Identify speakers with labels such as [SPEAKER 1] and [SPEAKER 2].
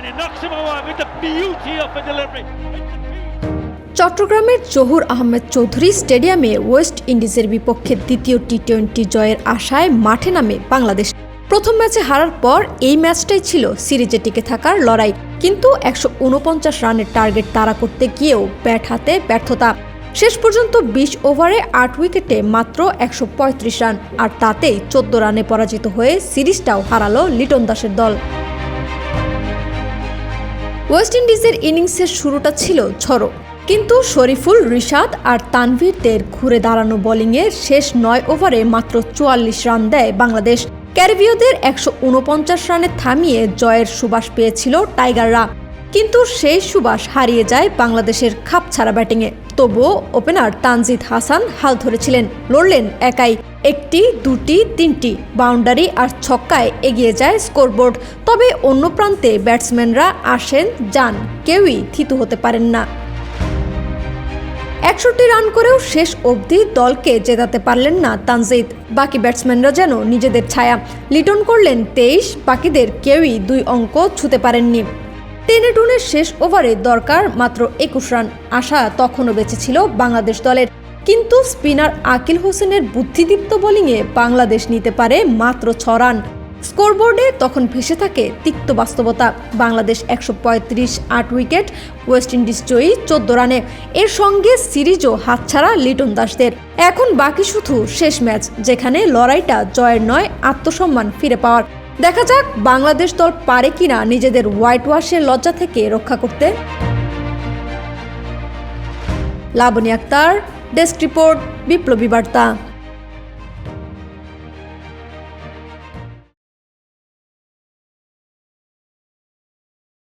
[SPEAKER 1] and he knocks him away with the beauty of a delivery.
[SPEAKER 2] চট্টগ্রামের জহুর আহমেদ চৌধুরী স্টেডিয়ামে West ইন্ডিজের বিপক্ষে দ্বিতীয় টি টোয়েন্টি জয়ের আশায় মাঠে নামে বাংলাদেশ। প্রথম ম্যাচে হারার পর এই ম্যাচটাই ছিল সিরিজে টিকে থাকার লড়াই। কিন্তু একশো উনপঞ্চাশ রানের টার্গেট তাড়া করতে গিয়েও ব্যাট হাতে ব্যর্থতা। শেষ পর্যন্ত বিশ ওভারে আট উইকেটে মাত্র একশো পঁয়ত্রিশ রান। আর তাতেই চোদ্দ রানে পরাজিত হয়ে সিরিজটাও হারালো লিটন দাসের দল। ওয়েস্ট ইন্ডিজের ইনিংসের শুরুটা ছিল ছড়ো কিন্তু শরীফুল, রিশাদ আর তানভীরদের ঘুরে দাঁড়ানো বোলিংয়ে শেষ নয় ওভারে মাত্র চুয়াল্লিশ রান দেয় বাংলাদেশ। ক্যারিবীয়দের একশো উনপঞ্চাশ রানে থামিয়ে জয়ের সুবাস পেয়েছিল টাইগাররা। কিন্তু সেই সুবাস হারিয়ে যায় বাংলাদেশের খাপ ছাড়া ব্যাটিংয়ে। তবুও ওপেনার তানজিদ হাসান হাল ধরেছিলেন, লড়লেন একাই। একটি, দুটি, তিনটি বাউন্ডারি আর ছক্কায় এগিয়ে যায় স্কোরবোর্ড। তবে অন্য প্রান্তে ব্যাটসম্যানরা আসেন, যান, কেউই থিতু হতে পারেন না। একষট্টি রান করেও শেষ অবধি দলকে জেতাতে পারলেন না তানজিদ। বাকি ব্যাটসম্যানরা যেন নিজেদের ছায়া। লিটন করলেন তেইশ, বাকিদের কেউই দুই অঙ্ক ছুতে পারেননি। টেনে টুনের শেষ ওভারে দরকার মাত্র একুশ রান। আশা তখনও বেঁচে ছিল বাংলাদেশ দলের। কিন্তু স্পিনার আকিল হোসেনের বুদ্ধিদীপ্ত বোলিংয়ে বাংলাদেশ নিতে পারে মাত্র ছ রান। স্কোরবোর্ডে তখন ভেসে থাকে তিক্ত বাস্তবতা। বাংলাদেশ একশো পঁয়ত্রিশ, আট উইকেট, ওয়েস্ট ইন্ডিজ জয়ী চোদ্দ রানে। এর সঙ্গে সিরিজও হাতছাড়া লিটন দাসদের। এখন বাকি শুধু শেষ ম্যাচ, যেখানে লড়াইটা জয়ের নয়, আত্মসম্মান ফিরে পাওয়ার। দেখা যাক বাংলাদেশ দল পারে কিনা নিজেদের হোয়াইট ওয়াশের লজ্জা থেকে রক্ষা করতে। লাবণী আক্তার, ডেস্ক রিপোর্ট, বিপ্লবী বার্তা।